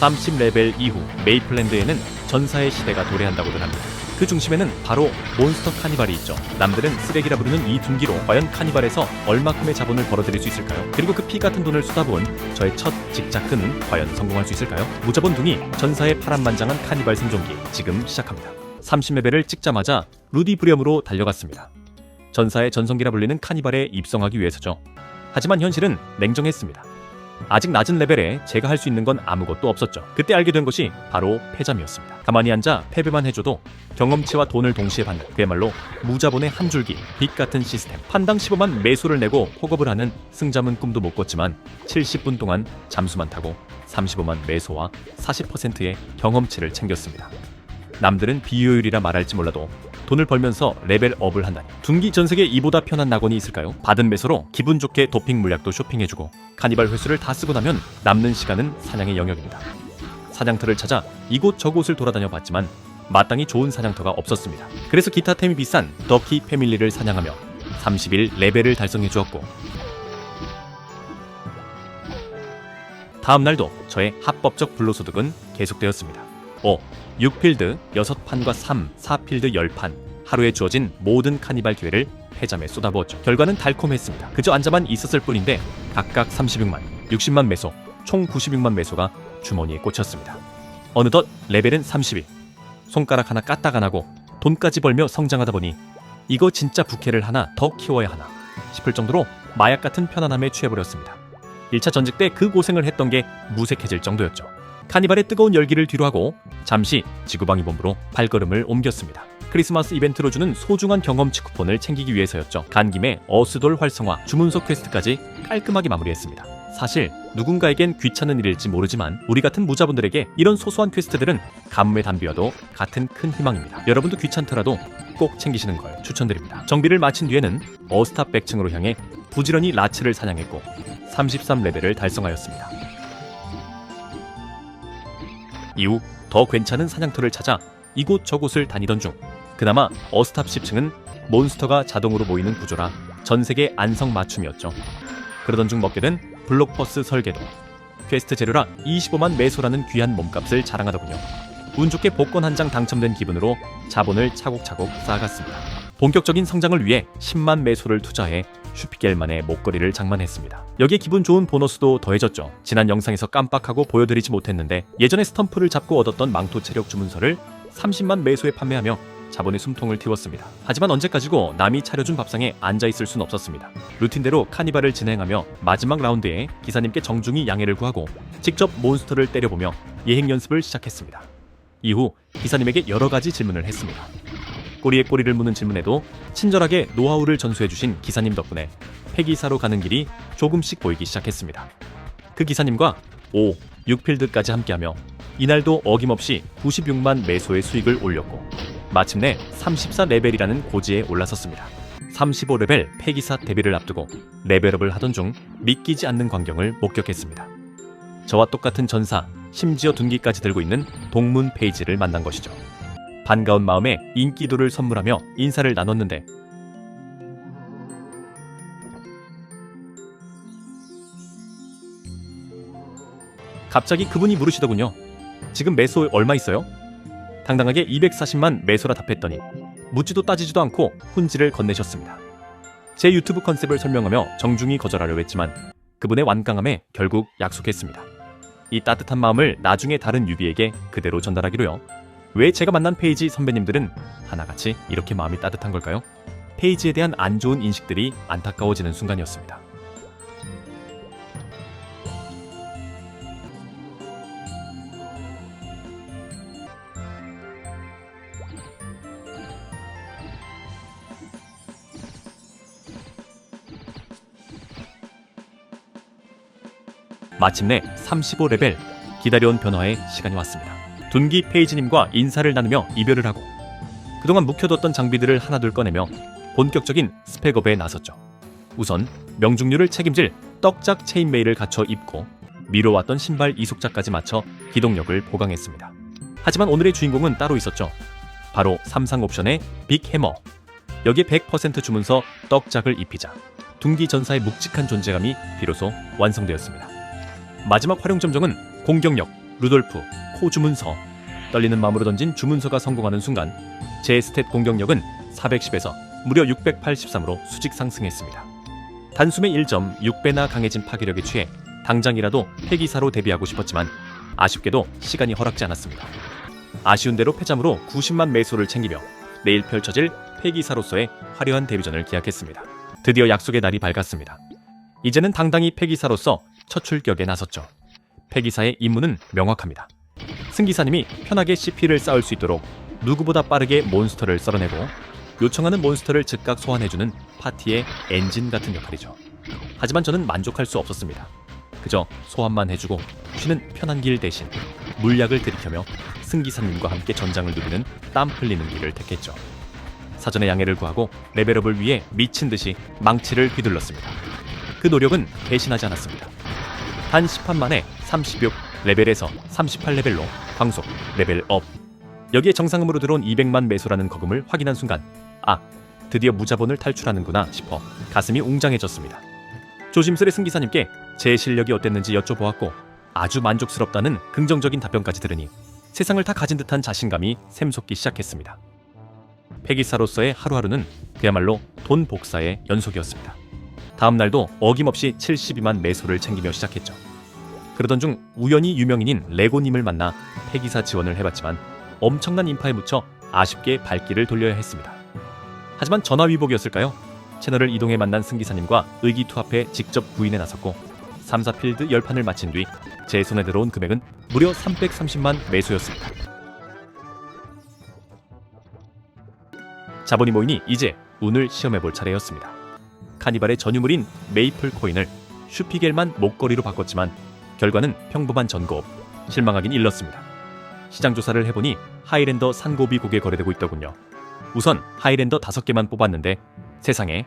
30레벨 이후 메이플랜드에는 전사의 시대가 도래한다고들 합니다. 그 중심에는 바로 몬스터 카니발이 있죠. 남들은 쓰레기라 부르는 이 둔기로 과연 카니발에서 얼마큼의 자본을 벌어들일 수 있을까요? 그리고 그 피 같은 돈을 쏟아부은 저의 첫 직작근은 과연 성공할 수 있을까요? 무자본 둥이 전사의 파란만장한 카니발 생존기 지금 시작합니다. 30레벨을 찍자마자 루디 브리엄으로 달려갔습니다. 전사의 전성기라 불리는 카니발에 입성하기 위해서죠. 하지만 현실은 냉정했습니다. 아직 낮은 레벨에 제가 할 수 있는 건 아무것도 없었죠. 그때 알게 된 것이 바로 패잠이었습니다. 가만히 앉아 패배만 해줘도 경험치와 돈을 동시에 받는 그야말로 무자본의 한 줄기 빛 같은 시스템. 판당 15만 매수를 내고 호급을 하는 승자문 꿈도 못 꿨지만 70분 동안 잠수만 타고 35만 매소와 40%의 경험치를 챙겼습니다. 남들은 비효율이라 말할지 몰라도 돈을 벌면서 레벨업을 한다니 둔기 전 세계 이보다 편한 낙원이 있을까요? 받은 매소로 기분 좋게 도핑 물약도 쇼핑해주고 카니발 회수를 다 쓰고 나면 남는 시간은 사냥의 영역입니다. 사냥터를 찾아 이곳 저곳을 돌아다녀 봤지만 마땅히 좋은 사냥터가 없었습니다. 그래서 기타템이 비싼 더키 패밀리를 사냥하며 30일 레벨을 달성해 주었고 다음 날도 저의 합법적 불로소득은 계속되었습니다. 5. 6필드 6판과 3, 4필드 10판 하루에 주어진 모든 카니발 기회를 패잠에 쏟아부었죠. 결과는 달콤했습니다. 그저 앉아만 있었을 뿐인데 각각 36만, 60만 매소, 총 96만 매소가 주머니에 꽂혔습니다. 어느덧 레벨은 32. 손가락 하나 까딱 안 하고 돈까지 벌며 성장하다 보니 이거 진짜 부캐를 하나 더 키워야 하나 싶을 정도로 마약 같은 편안함에 취해버렸습니다. 1차 전직 때 그 고생을 했던 게 무색해질 정도였죠. 카니발의 뜨거운 열기를 뒤로하고 잠시 지구방위 본부로 발걸음을 옮겼습니다. 크리스마스 이벤트로 주는 소중한 경험치 쿠폰을 챙기기 위해서였죠. 간 김에 어스돌 활성화, 주문서 퀘스트까지 깔끔하게 마무리했습니다. 사실 누군가에겐 귀찮은 일일지 모르지만 우리 같은 무자분들에게 이런 소소한 퀘스트들은 단비와도 같은 큰 희망입니다. 여러분도 귀찮더라도 꼭 챙기시는 걸 추천드립니다. 정비를 마친 뒤에는 어스탑 백층으로 향해 부지런히 라츠를 사냥했고 33레벨을 달성하였습니다. 이후 더 괜찮은 사냥터를 찾아 이곳 저곳을 다니던 중 그나마 어스탑 10층은 몬스터가 자동으로 모이는 구조라 전 세계 안성 맞춤이었죠. 그러던 중 먹게 된 블록버스 설계도 퀘스트 재료라 25만 매소라는 귀한 몸값을 자랑하더군요. 운 좋게 복권 한 장 당첨된 기분으로 자본을 차곡차곡 쌓아갔습니다. 본격적인 성장을 위해 10만 매소를 투자해 슈피겔만의 목걸이를 장만했습니다. 여기에 기분 좋은 보너스도 더해졌죠. 지난 영상에서 깜빡하고 보여드리지 못했는데 예전에 스탬프를 잡고 얻었던 망토 체력 주문서를 30만 매소에 판매하며 자본의 숨통을 틔웠습니다. 하지만 언제까지고 남이 차려준 밥상에 앉아 있을 순 없었습니다. 루틴대로 카니발을 진행하며 마지막 라운드에 기사님께 정중히 양해를 구하고 직접 몬스터를 때려보며 예행 연습을 시작했습니다. 이후 기사님에게 여러 가지 질문을 했습니다. 꼬리에 꼬리를 무는 질문에도 친절하게 노하우를 전수해주신 기사님 덕분에 폐기사로 가는 길이 조금씩 보이기 시작했습니다. 그 기사님과 5, 6필드까지 함께하며 이날도 어김없이 96만 매소의 수익을 올렸고 마침내 34레벨이라는 고지에 올라섰습니다. 35레벨 폐기사 데뷔를 앞두고 레벨업을 하던 중 믿기지 않는 광경을 목격했습니다. 저와 똑같은 전사, 심지어 둔기까지 들고 있는 동문 페이지를 만난 것이죠. 반가운 마음에 인기도를 선물하며 인사를 나눴는데 갑자기 그분이 물으시더군요. 지금 매소 얼마 있어요? 당당하게 240만 매소라 답했더니 묻지도 따지지도 않고 훈지를 건네셨습니다. 제 유튜브 컨셉을 설명하며 정중히 거절하려 했지만 그분의 완강함에 결국 약속했습니다. 이 따뜻한 마음을 나중에 다른 유비에게 그대로 전달하기로요. 왜 제가 만난 페이지 선배님들은 하나같이 이렇게 마음이 따뜻한 걸까요? 페이지에 대한 안 좋은 인식들이 안타까워지는 순간이었습니다. 마침내 35레벨 기다려온 변화의 시간이 왔습니다. 둔기 페이지님과 인사를 나누며 이별을 하고 그동안 묵혀뒀던 장비들을 하나둘 꺼내며 본격적인 스펙업에 나섰죠. 우선 명중률을 책임질 떡작 체인메일을 갖춰 입고 미뤄왔던 신발 이숙자까지 맞춰 기동력을 보강했습니다. 하지만 오늘의 주인공은 따로 있었죠. 바로 삼상 옵션의 빅해머. 여기에 100% 주문서 떡작을 입히자 둔기 전사의 묵직한 존재감이 비로소 완성되었습니다. 마지막 활용 점정은 공격력 루돌프, 코 주문서. 떨리는 마음으로 던진 주문서가 성공하는 순간 제 스탯 공격력은 410에서 무려 683으로 수직 상승했습니다. 단숨에 1점 6배나 강해진 파괴력에 취해 당장이라도 폐기사로 데뷔하고 싶었지만 아쉽게도 시간이 허락지 않았습니다. 아쉬운 대로 패자무로 90만 매수를 챙기며 내일 펼쳐질 폐기사로서의 화려한 데뷔전을 기약했습니다. 드디어 약속의 날이 밝았습니다. 이제는 당당히 폐기사로서 첫 출격에 나섰죠. 폐기사의 임무는 명확합니다. 승기사님이 편하게 CP를 쌓을 수 있도록 누구보다 빠르게 몬스터를 썰어내고 요청하는 몬스터를 즉각 소환해주는 파티의 엔진 같은 역할이죠. 하지만 저는 만족할 수 없었습니다. 그저 소환만 해주고 쉬는 편한 길 대신 물약을 들이켜며 승기사님과 함께 전장을 누비는 땀 흘리는 길을 택했죠. 사전에 양해를 구하고 레벨업을 위해 미친 듯이 망치를 휘둘렀습니다. 그 노력은 배신하지 않았습니다. 단 10판 만에 36 레벨에서 38레벨로 광속 레벨 업. 여기에 정상음으로 들어온 200만 매소라는 거금을 확인한 순간 아 드디어 무자본을 탈출하는구나 싶어 가슴이 웅장해졌습니다. 조심스레 승기사님께 제 실력이 어땠는지 여쭤보았고 아주 만족스럽다는 긍정적인 답변까지 들으니 세상을 다 가진 듯한 자신감이 샘솟기 시작했습니다. 폐기사로서의 하루하루는 그야말로 돈 복사의 연속이었습니다. 다음 날도 어김없이 72만 매소를 챙기며 시작했죠. 그러던 중 우연히 유명인인 레고님을 만나 폐기사 지원을 해봤지만 엄청난 인파에 묻혀 아쉽게 발길을 돌려야 했습니다. 하지만 전화위복이었을까요? 채널을 이동해 만난 승기사님과 의기투합해 직접 구인에 나섰고 3, 4필드 10판을 마친 뒤 제 손에 들어온 금액은 무려 330만 매소였습니다. 자본이 모이니 이제 운을 시험해볼 차례였습니다. 카니발의 전유물인 메이플 코인을 슈피겔만 목걸이로 바꿨지만 결과는 평범한 전고업, 실망하긴 일렀습니다. 시장 조사를 해보니 하이랜더 산고비 곡에 거래되고 있더군요. 우선 하이랜더 5개만 뽑았는데 세상에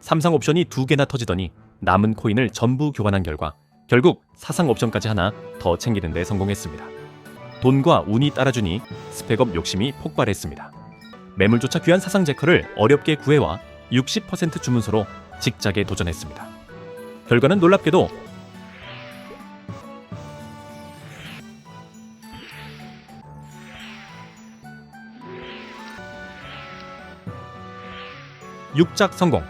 삼상 옵션이 2개나 터지더니 남은 코인을 전부 교환한 결과 결국 사상 옵션까지 하나 더 챙기는 데 성공했습니다. 돈과 운이 따라주니 스펙업 욕심이 폭발했습니다. 매물조차 귀한 사상 제커를 어렵게 구해와 60% 주문서로 직작에 도전했습니다. 결과는 놀랍게도 육작 성공.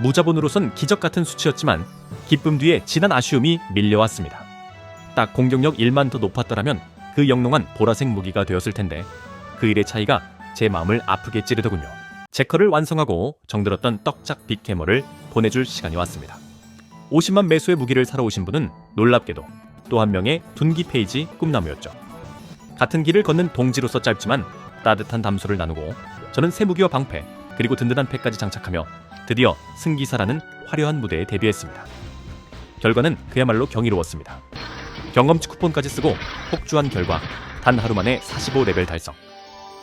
무자본으로선 기적 같은 수치였지만 기쁨 뒤에 진한 아쉬움이 밀려왔습니다. 딱 공격력 1만 더 높았더라면 그 영롱한 보라색 무기가 되었을 텐데 그 일의 차이가 제 마음을 아프게 찌르더군요. 제커를 완성하고 정들었던 떡작 빅캐머를 보내줄 시간이 왔습니다. 50만 매수의 무기를 사러 오신 분은 놀랍게도 또 한 명의 둔기 페이지 꿈나무였죠. 같은 길을 걷는 동지로서 짧지만 따뜻한 담소를 나누고 저는 새 무기와 방패 그리고 든든한 패까지 장착하며 드디어 승기사라는 화려한 무대에 데뷔했습니다. 결과는 그야말로 경이로웠습니다. 경험치 쿠폰까지 쓰고 폭주한 결과 단 하루 만에 45레벨 달성.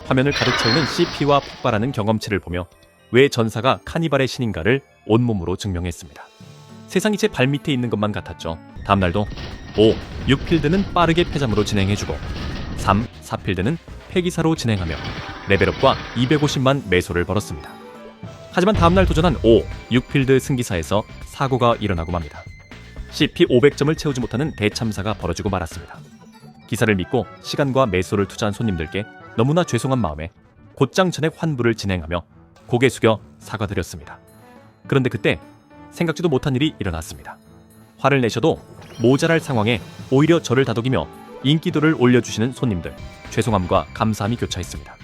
화면을 가득 채우는 CP와 폭발하는 경험치를 보며 왜 전사가 카니발의 신인가를 온몸으로 증명했습니다. 세상이 제 발밑에 있는 것만 같았죠. 다음날도 5, 6필드는 빠르게 폐잠으로 진행해주고 3, 4필드는 폐기사로 진행하며 레벨업과 250만 매소를 벌었습니다. 하지만 다음날 도전한 5, 6필드 승기사에서 사고가 일어나고 맙니다. CP 500점을 채우지 못하는 대참사가 벌어지고 말았습니다. 기사를 믿고 시간과 매소를 투자한 손님들께 너무나 죄송한 마음에 곧장 전액 환불을 진행하며 고개 숙여 사과드렸습니다. 그런데 그때 생각지도 못한 일이 일어났습니다. 화를 내셔도 모자랄 상황에 오히려 저를 다독이며 인기도를 올려주시는 손님들 죄송함과 감사함이 교차했습니다.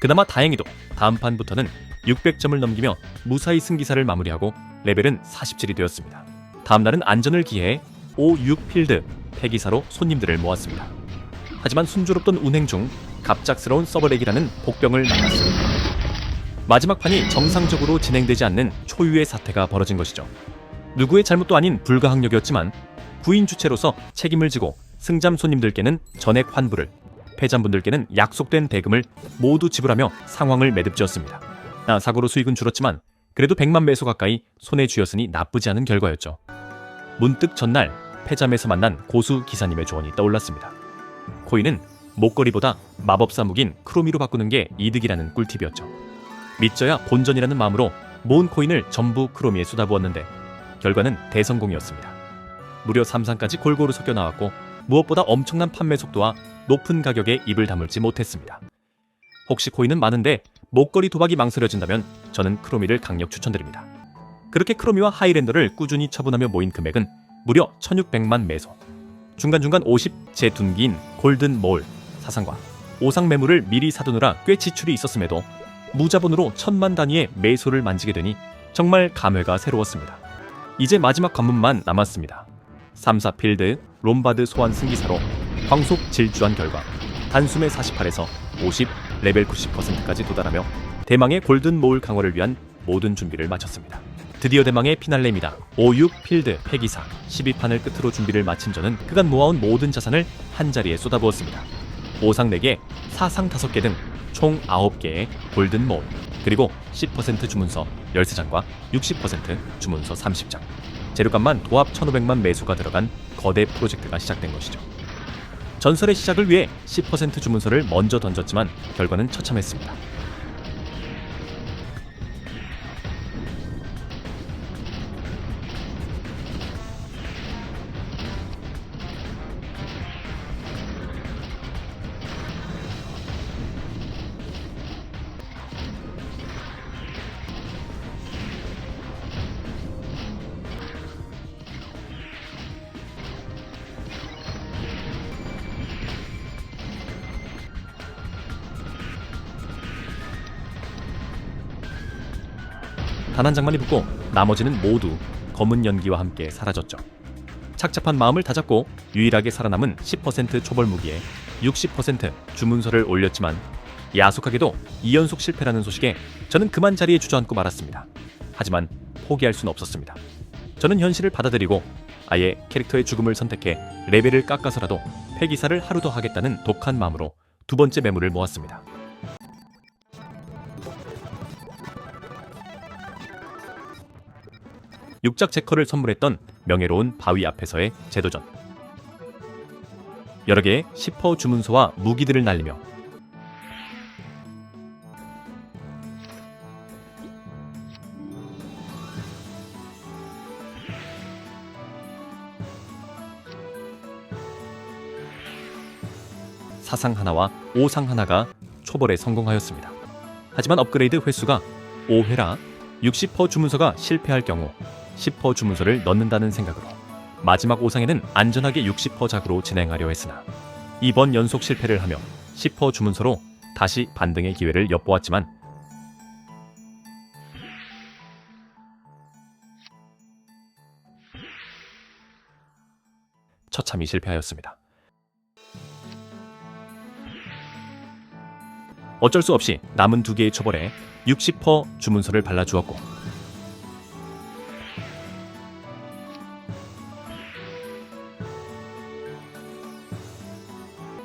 그나마 다행히도 다음 판부터는 600점을 넘기며 무사히 승기사를 마무리하고 레벨은 47이 되었습니다. 다음 날은 안전을 기해해 5, 6필드 폐기사로 손님들을 모았습니다. 하지만 순조롭던 운행 중 갑작스러운 서버렉이라는 복병을 만났습니다. 마지막 판이 정상적으로 진행되지 않는 초유의 사태가 벌어진 것이죠. 누구의 잘못도 아닌 불가항력이었지만 구인 주체로서 책임을 지고 승잠 손님들께는 전액 환불을, 패잔분들께는 약속된 대금을 모두 지불하며 상황을 매듭지었습니다. 아, 사고로 수익은 줄었지만 그래도 100만 매소 가까이 손에 쥐었으니 나쁘지 않은 결과였죠. 문득 전날 패잠에서 만난 고수 기사님의 조언이 떠올랐습니다. 코인은 목걸이보다 마법사 무긴 크로미로 바꾸는 게 이득이라는 꿀팁이었죠. 믿져야 본전이라는 마음으로 모은 코인을 전부 크로미에 쏟아부었는데 결과는 대성공이었습니다. 무려 3상까지 골고루 섞여 나왔고 무엇보다 엄청난 판매 속도와 높은 가격에 입을 다물지 못했습니다. 혹시 코인은 많은데 목걸이 도박이 망설여진다면 저는 크로미를 강력 추천드립니다. 그렇게 크로미와 하이랜더를 꾸준히 처분하며 모인 금액은 무려 1600만 매소. 중간중간 50 재둔기인 골든 몰 사상과 오상 매물을 미리 사두느라 꽤 지출이 있었음에도 무자본으로 천만 단위의 매소를 만지게 되니 정말 감회가 새로웠습니다. 이제 마지막 관문만 남았습니다. 3사 필드 롬바드 소환 승기사로 광속 질주한 결과 단숨에 48에서 50 레벨 90%까지 도달하며 대망의 골든 모을 강화를 위한 모든 준비를 마쳤습니다. 드디어 대망의 피날레입니다. 56 필드 폐기사 12판을 끝으로 준비를 마친 저는 그간 모아온 모든 자산을 한 자리에 쏟아부었습니다. 5상 4개, 4상 5개 등 총 9개의 골든 모을 그리고 10% 주문서 13장과 60% 주문서 30장 재료값만 도합 1500만 매수가 들어간 거대 프로젝트가 시작된 것이죠. 전설의 시작을 위해 10% 주문서를 먼저 던졌지만 결과는 처참했습니다. 단 한 장만이 붙고 나머지는 모두 검은 연기와 함께 사라졌죠. 착잡한 마음을 다잡고 유일하게 살아남은 10% 초벌 무기에 60% 주문서를 올렸지만 야속하게도 2연속 실패라는 소식에 저는 그만 자리에 주저앉고 말았습니다. 하지만 포기할 수는 없었습니다. 저는 현실을 받아들이고 아예 캐릭터의 죽음을 선택해 레벨을 깎아서라도 폐기사를 하루 더 하겠다는 독한 마음으로 두 번째 매물을 모았습니다. 육작 제커를 선물했던 명예로운 바위 앞에서의 재도전. 여러 개의 10퍼 주문서와 무기들을 날리며 사상 하나와 오상 하나가 초벌에 성공하였습니다. 하지만 업그레이드 횟수가 5회라 60퍼 주문서가 실패할 경우 10퍼 주문서를 넣는다는 생각으로 마지막 5상에는 안전하게 60퍼 작으로 진행하려 했으나 이번 연속 실패를 하며 10퍼 주문서로 다시 반등의 기회를 엿보았지만 처참히 실패하였습니다. 어쩔 수 없이 남은 두 개의 초벌에 60퍼 주문서를 발라주었고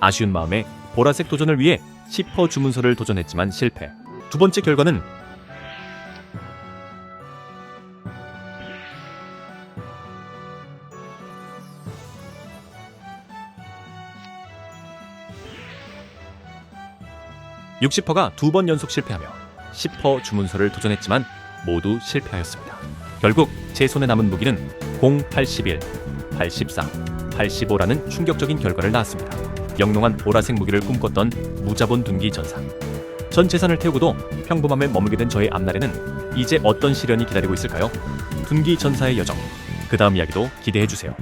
아쉬운 마음에 보라색 도전을 위해 10퍼 주문서를 도전했지만 실패. 두 번째 결과는 (60퍼가) 두 번 연속 실패하며 10퍼 주문서를 도전했지만 모두 실패하였습니다. 결국 제 손에 남은 무기는 0, 81, 84, 85라는 충격적인 결과를 낳았습니다. 영롱한 보라색 무기를 꿈꿨던 무자본 둔기 전사. 전 재산을 태우고도 평범함에 머물게 된 저의 앞날에는 이제 어떤 시련이 기다리고 있을까요? 둔기 전사의 여정. 그 다음 이야기도 기대해 주세요.